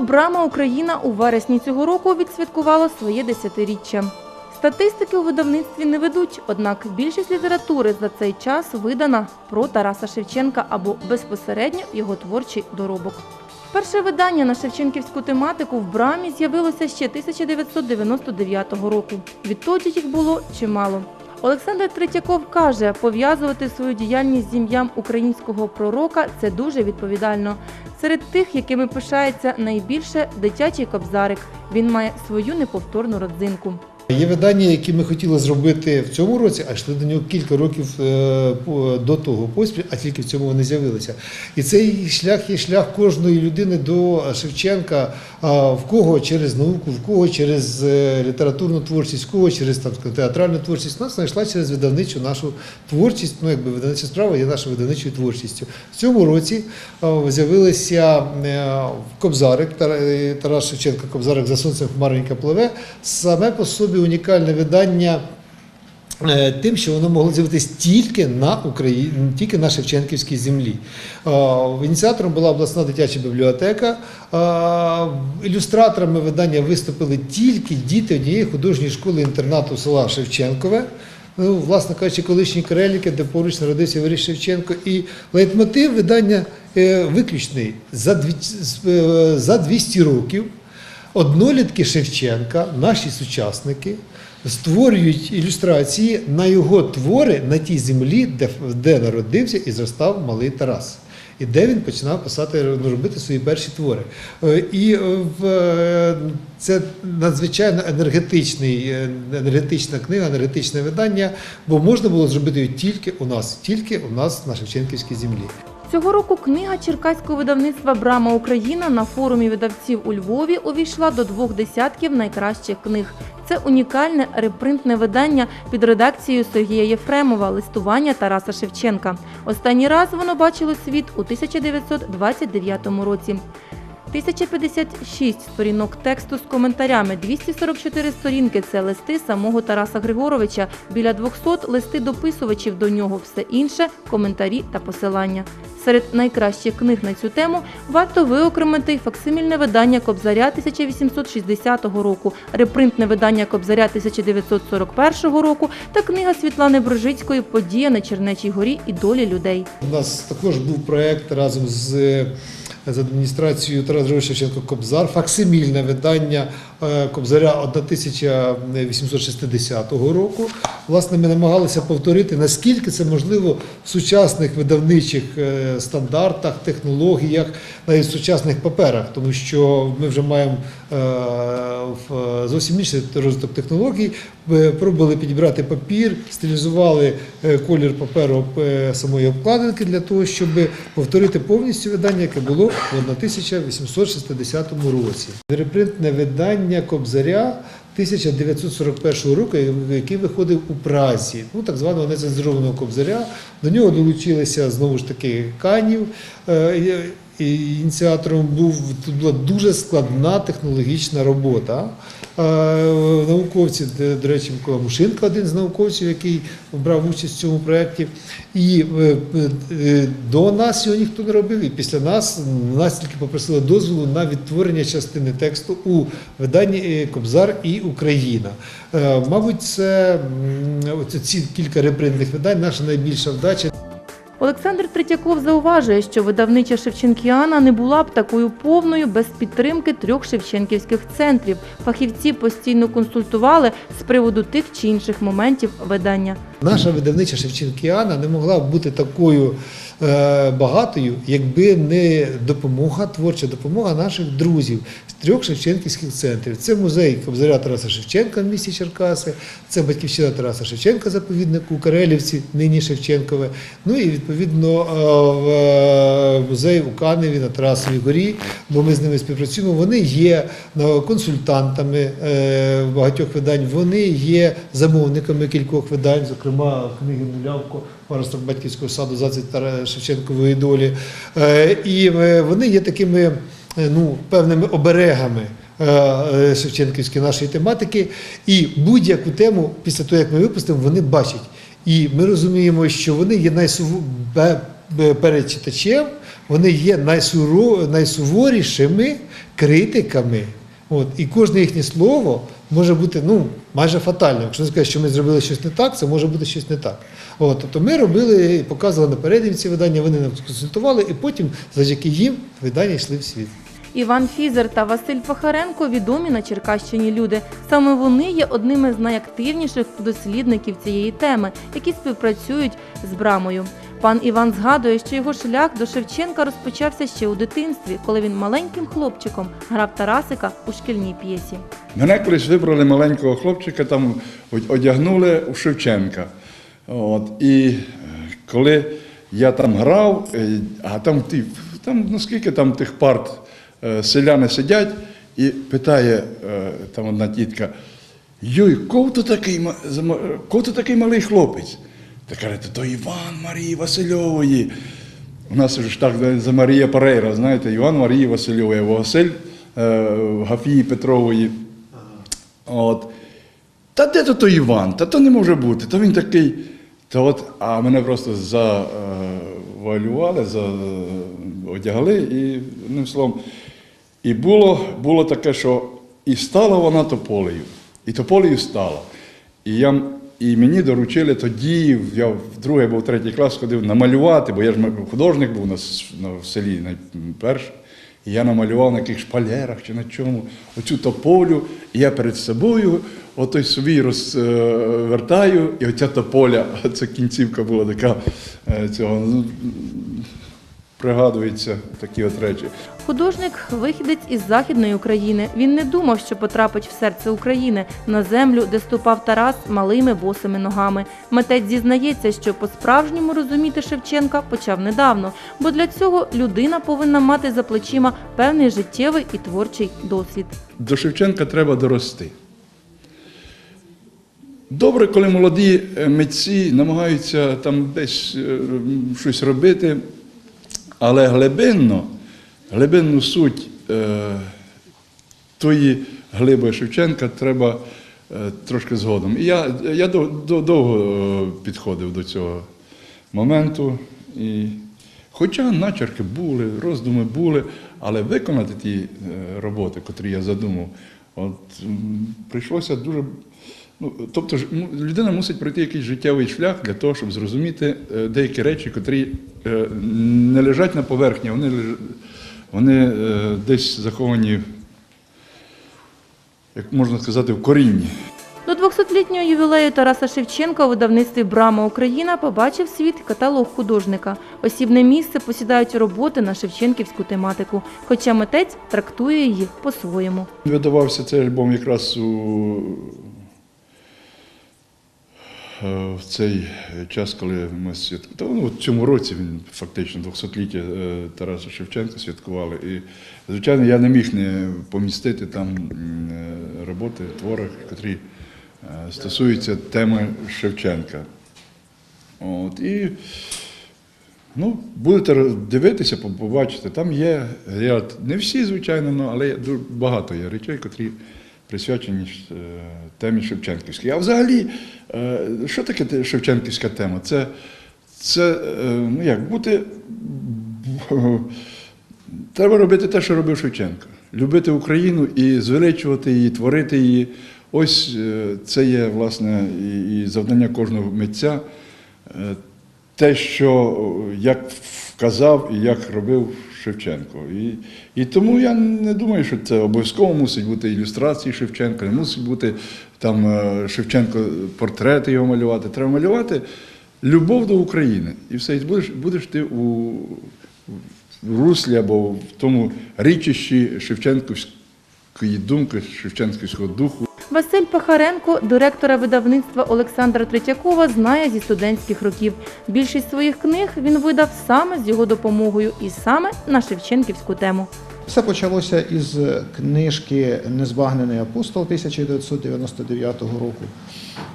Брама Україна у вересні цього року відсвяткувало своє десятиріччя. Статистики у видавництві не ведуть, однак більшість літератури за цей час видана про Тараса Шевченка або безпосередньо його творчий доробок. Перше видання на шевченківську тематику в брамі з'явилося ще 1999 року. Відтоді їх було чимало. Олександр Третьяков каже, пов'язувати свою діяльність з ім'ям українського пророка це дуже відповідально. Серед тих, якими пишається найбільше дитячий кобзарик. Він має свою неповторну родзинку. Є видання, які ми хотіли зробити в цьому році, а йшли до нього кілька років е, до того поспіль, а тільки в цьому вони з'явилися. І цей шлях є шлях кожної людини до Шевченка, в кого через науку, в кого через е, літературну творчість, в кого через там, театральну творчість. Нас знайшла через видавничу нашу творчість. Ну, якби видавнича справа є нашою видавничою творчістю. В цьому році з'явилися е, Кобзарик, е, Тарас Шевченко, Кобзарик за сонцем хмаренька пливе. Саме по собі унікальне видання. е, Тим, що воно могло з'явитися тільки на Україні, тільки на Шевченківській землі. Ініціатором була обласна дитяча бібліотека. Ілюстраторами видання виступили тільки діти однієї художньої школи інтернату села Шевченкове. Ну, власне кажучи, колишні Кареліки, де поруч народився Варій Шевченко. І лейтмотив видання е, виключний е, за 200 років. Однолітки Шевченка, наші сучасники, створюють ілюстрації на його твори на тій землі, де, де народився і зростав малий Тарас. І де він починав писати, ну, робити свої перші твори. Е, І е, в, е, це надзвичайно енергетичний, енергетична книга, енергетичне видання, бо можна було зробити її тільки у нас, тільки у нас на Шевченківській землі. Цього року книга черкаського видавництва Брама Україна на форумі видавців у Львові увійшла до двох десятків найкращих книг. Це унікальне репринтне видання під редакцією Сергія Єфремова Листування Тараса Шевченка. Останній раз воно бачило світ у 1929 році. 1056 сторінок тексту з коментарями, 244 сторінки це листи самого Тараса Григоровича, біля 200 листи дописувачів до нього, все інше коментарі та посилання. Серед найкращих книг на цю тему варто виокремити й факсимільне видання Кобзаря 1860 року, репринтне видання Кобзаря 1941 року та книга Світлани Брожицької Подія на Чернечій горі і долі людей. У нас також був проєкт разом з, з адміністрацією Тарас Шевченко Кобзар, факсимільне видання Кобзаря 1860 року. Власне, ми намагалися повторити, наскільки це можливо в сучасних видавничих е, стандартах, технологіях, навіть в сучасних паперах, тому що ми вже маємо е, зовсім інший розвиток технологій. Е, Пробували підібрати папір, стилізували е, колір паперу е, самої обкладинки для того, щоб повторити повністю видання, яке було в 1860 році. Репринтне видання Кобзаря 1941 року, який виходив у Празі, ну так званого нецензурованого кобзаря. До нього долучилися знову ж таки канів. Е, Ініціатором був тут була дуже складна технологічна робота. Е, Науковці, до речі, Микола Мушинко, один з науковців, який брав участь в цьому проєкті. І е, е, до нас його ніхто не робив, і після нас нас тільки попросили дозволу на відтворення частини тексту у виданні Кобзар і Україна. Мабуть, це ці кілька репринтних видань наша найбільша вдача. Олександр Третьяков зауважує, що видавнича Шевченкіана не була б такою повною без підтримки трьох шевченківських центрів. Фахівці постійно консультували з приводу тих чи інших моментів видання. Наша видавнича Шевченкіана не могла б бути такою багатою, якби не допомога, творча допомога наших друзів з трьох шевченківських центрів. Це музей Кобзаря Тараса Шевченка в місті Черкаси, це батьківщина Тараса Шевченка, заповідник у Карелівці, нині Шевченкове. Ну і відповідно е, е, музей у Каневі на Тарасовій горі, бо ми з ними співпрацюємо. Вони є е, консультантами е, багатьох видань, вони є замовниками кількох видань, зокрема книги Нулявко, Паросток батьківського саду «Зацвіт Тара- Шевченкової долі. Е, І е, вони є такими е, ну, певними оберегами. Шевченківської нашої тематики, і будь-яку тему після того, як ми випустимо, вони бачать. І ми розуміємо, що вони є найсув... перед читачем, вони є найсуро- найсуворішими критиками. От, і кожне їхнє слово може бути ну, майже фатальним. Якщо скажуть, що ми зробили щось не так, це може бути щось не так. От, тобто ми робили, показували наперед ці видання, вони нас консультували, і потім, завдяки їм, видання йшли в світ. Іван Фізер та Василь Пахаренко відомі на Черкащині люди. Саме вони є одними з найактивніших дослідників цієї теми, які співпрацюють з брамою. Пан Іван згадує, що його шлях до Шевченка розпочався ще у дитинстві, коли він маленьким хлопчиком грав Тарасика у шкільній п'єсі. Мене колись вибрали маленького хлопчика, там одягнули у Шевченка. От, і е, коли я там грав, е, а там, там ну скільки там тих парт е, селяни сидять, і питає там одна тітка, Йой, кого то такий, такий малий хлопець? Та каже, то Іван Марії Васильової. У нас ж так за Марія Парейра, знаєте, Іван Марії Васильової, Василь е, Гафії Петрової. От. Та де то той Іван? Та то не може бути. То він такий. Та от, а мене просто завалювали, за, одягли і одним словом. І було, було таке, що і стала вона тополею, і тополею стала. І, я, і мені доручили тоді, я вдруге був третій клас, ходив намалювати, бо я ж художник був на, на в селі найперше. І я намалював на яких шпалерах чи на чому оцю тополю, і я перед собою отой собі розвертаю, і оця тополя, це кінцівка була така е, цього. Пригадуються такі от речі. Художник вихідець із західної України. Він не думав, що потрапить в серце України на землю, де ступав Тарас малими босими ногами. Митець зізнається, що по-справжньому розуміти Шевченка почав недавно, бо для цього людина повинна мати за плечима певний життєвий і творчий досвід. До Шевченка треба дорости. Добре, коли молоді е, митці намагаються там десь е, щось робити, але глибинно, глибинну суть е, тої глиби Шевченка треба е, трошки згодом. І я, я дов- дов- довго е, підходив до цього моменту. І, хоча начерки були, роздуми були, але виконати ті е, роботи, котрі я задумав, от, прийшлося дуже. Ну, тобто ж, людина мусить пройти якийсь життєвий шлях для того, щоб зрозуміти е, деякі речі, котрі е, не лежать на поверхні, вони, вони е, десь заховані, як можна сказати, в корінні. До 200-літнього ювілею Тараса Шевченка у видавництві Брама Україна побачив світ каталог художника. Осібне місце посідають роботи на шевченківську тематику, хоча митець трактує її по-своєму. Видавався цей альбом якраз у в цей час, коли ми святкували. Ну, в цьому році він фактично 200-ліття е, Тараса Шевченка святкували. І, звичайно, я не міг не помістити там е, роботи, твори, які е, стосуються теми Шевченка. От, і Ну, будете дивитися, побачите, там є ряд, не всі, звичайно, ну, але багато є речей, котрі присвячені е, темі Шевченківській. А взагалі, е, що таке Шевченківська тема? Це, це е, ну як, бути. Треба робити те, що робив Шевченко. Любити Україну і звеличувати її, творити її. Ось це є, власне, і, завдання кожного митця. Те, що як вказав і як робив Шевченко. І, і тому я не думаю, що це обов'язково мусить бути ілюстрації Шевченка, не мусить бути там е, Шевченко портрети його малювати. Треба малювати любов до України. І все, і будеш, будеш ти у, руслі або в тому річищі Шевченківської думки, Шевченківського духу. Василь Пахаренко, директора видавництва Олександра Третьякова, знає зі студентських років. Більшість своїх книг він видав саме з його допомогою і саме на Шевченківську тему. Все почалося із книжки Незбагнений апостол 1999 року.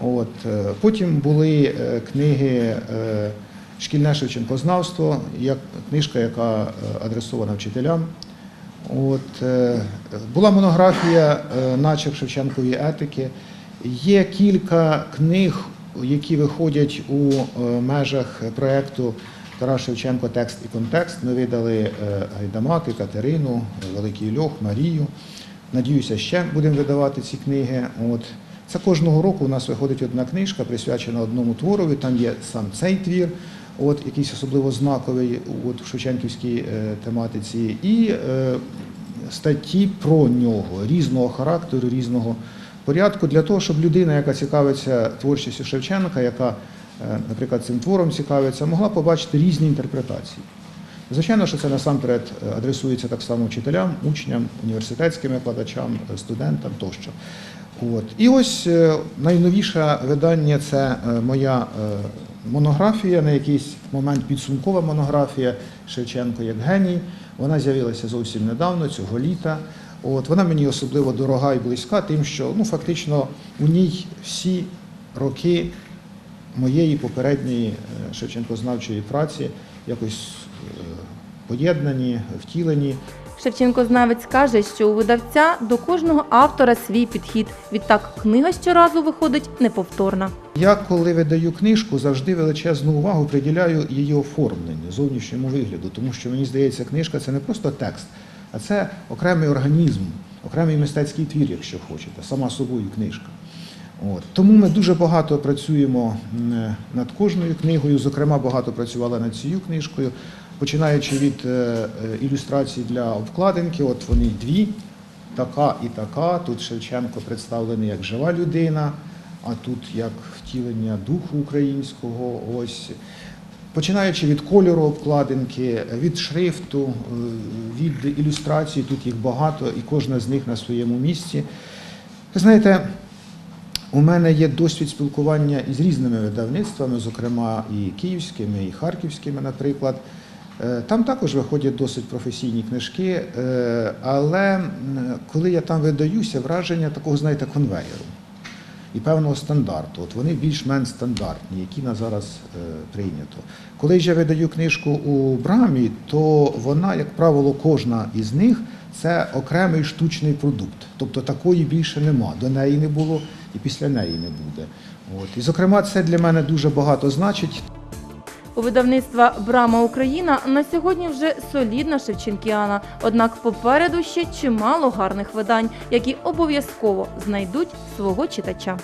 От. е, Потім були е, книги е, Шкільне Шевченкознавство, як книжка, яка адресована вчителям. От, е, була монографія е, начерк Шевченкової етики. Є кілька книг, які виходять у е, межах проєкту Тарас Шевченко текст і контекст. Ми видали Гайдамаки, Катерину, Великий Льох, Марію. Надіюся, ще будемо видавати ці книги. От. Це кожного року у нас виходить одна книжка, присвячена одному творові. Там є сам цей твір, от, якийсь особливо знаковий от, в Шевченківській е, тематиці, і е, статті про нього різного характеру, різного порядку, для того, щоб людина, яка цікавиться творчістю Шевченка, яка, е, наприклад, цим твором цікавиться, могла побачити різні інтерпретації. Звичайно, що це насамперед адресується так само вчителям, учням, університетським викладачам, студентам тощо. От. І ось найновіше видання це моя монографія, на якийсь момент підсумкова монографія Шевченко як геній. Вона з'явилася зовсім недавно, цього літа. От. Вона мені особливо дорога і близька, тим, що ну, фактично у ній всі роки моєї попередньої е, Шевченкознавчої праці якось е, поєднані, втілені. Шевченкознавець каже, що у видавця до кожного автора свій підхід. Відтак книга щоразу виходить неповторна. Я, коли видаю книжку, завжди величезну увагу приділяю її оформленню, зовнішньому вигляду, тому що мені здається, книжка це не просто текст, а це окремий організм, окремий мистецький твір, якщо хочете, сама собою книжка. От. Тому ми дуже багато працюємо над кожною книгою, зокрема, багато працювали над цією книжкою, починаючи від е, е, ілюстрацій для обкладинки, от вони дві, така і така. Тут Шевченко представлений як жива людина, а тут як втілення духу українського. Ось. Починаючи від кольору обкладинки, від шрифту, е, від ілюстрацій, тут їх багато, і кожна з них на своєму місці. Ви знаєте, у мене є досвід спілкування із різними видавництвами, зокрема і київськими, і харківськими, наприклад. Е, Там також виходять досить професійні книжки, е, але коли я там видаюся, враження такого, знаєте, конвеєру і певного стандарту. От вони більш-менш стандартні, які на зараз е, прийнято. Коли я видаю книжку у брамі, то вона, як правило, кожна із них це окремий штучний продукт. Тобто такої більше нема. До неї не було і після неї не буде. От. І, зокрема, це для мене дуже багато значить. У видавництва Брама Україна на сьогодні вже солідна Шевченкіана. Однак попереду ще чимало гарних видань, які обов'язково знайдуть свого читача.